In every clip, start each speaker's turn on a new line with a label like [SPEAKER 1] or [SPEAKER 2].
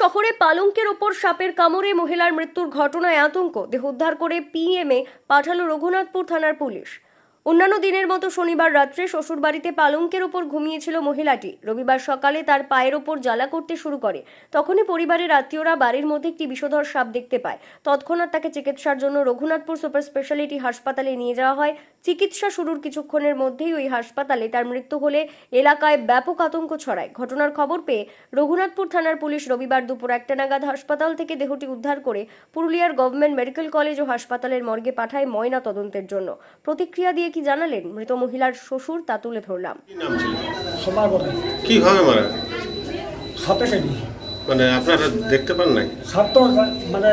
[SPEAKER 1] শহরে পালঙ্কের ওপর সাপের কামড়ে মহিলার মৃত্যুর ঘটনায় আতঙ্ক। দেহ উদ্ধার করে পিএমএ পাঠালো রঘুনাথপুর থানার পুলিশ। অন্যান্য দিনের মতো শনিবার রাত্রে শ্বশুরবাড়িতে পালঙ্কের ওপর ঘুমিয়েছিল মহিলাটি। রবিবার সকালে তার পায়ের ওপর জ্বালা করতে শুরু করে। তখনই পরিবারের আত্মীয়রা বাড়ির মধ্যে একটি বিষধর সাপ দেখতে পায়। তৎক্ষণাৎ তাকে চিকিৎসার জন্য রঘুনাথপুর সুপার স্পেশালিটি হাসপাতালে নিয়ে যাওয়া হয়। চিকিৎসা শুরুর কিছুক্ষণের মধ্যেই ওই হাসপাতালে তার মৃত্যু হলে এলাকায় ব্যাপক আতঙ্ক ছড়ায়। ঘটনার খবর পেয়ে রঘুনাথপুর থানার পুলিশ রবিবার দুপুর একটা নাগাদ হাসপাতাল থেকে দেহটি উদ্ধার করে পুরুলিয়ার গভর্নমেন্ট মেডিকেল কলেজ ও হাসপাতালের মর্গে পাঠায় ময়না তদন্তের জন্য। প্রতিক্রিয়া দিয়ে কি জানালেন? মৃত মহিলার শ্বশুর তা তুলে ধরলাম।
[SPEAKER 2] কি নাম ছিল?
[SPEAKER 3] সবার কথা
[SPEAKER 2] কীভাবে মারা?
[SPEAKER 3] সাপে কেটে।
[SPEAKER 2] মানে আপনারা দেখতে পান নাই
[SPEAKER 3] সাপ তো মানে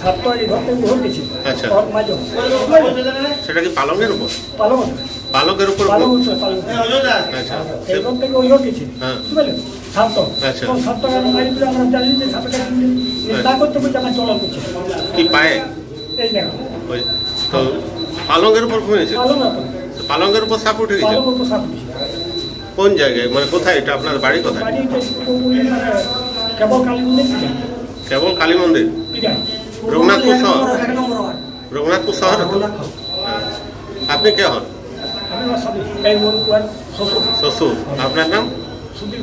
[SPEAKER 3] সাপ তো এই ঘর থেকে ঘর গেছে।
[SPEAKER 2] আচ্ছা। সেটা কি পালকের উপর?
[SPEAKER 3] পালং
[SPEAKER 2] পালকের উপর
[SPEAKER 3] পালং পালং
[SPEAKER 2] আচ্ছা।
[SPEAKER 3] এই ঘর থেকে ওই ঘর গেছে?
[SPEAKER 2] হ্যাঁ।
[SPEAKER 3] সাপ তো।
[SPEAKER 2] আচ্ছা।
[SPEAKER 3] সাপ তো মারি দিলে আমরা জানি যে সাপে কেটে তা করতে করতে আমার চলা করছে
[SPEAKER 2] কি পায়ে?
[SPEAKER 3] এই দেখো।
[SPEAKER 2] তো পালঙ্কের উপর ঘুমিয়েছে
[SPEAKER 3] পালং না
[SPEAKER 2] উপর সাপ উঠে গেছে কোন জায়গায়? মানে কোথায় এটা? আপনার বাড়ি কোথায়?
[SPEAKER 3] কেবল কালী মন্দির
[SPEAKER 2] রঘুনাথপুর শহর? রঘুনাথপুর শহর? হ্যাঁ। আপনি কে হন?
[SPEAKER 3] শ্বশুর।
[SPEAKER 2] আপনার নাম?
[SPEAKER 3] সুধীর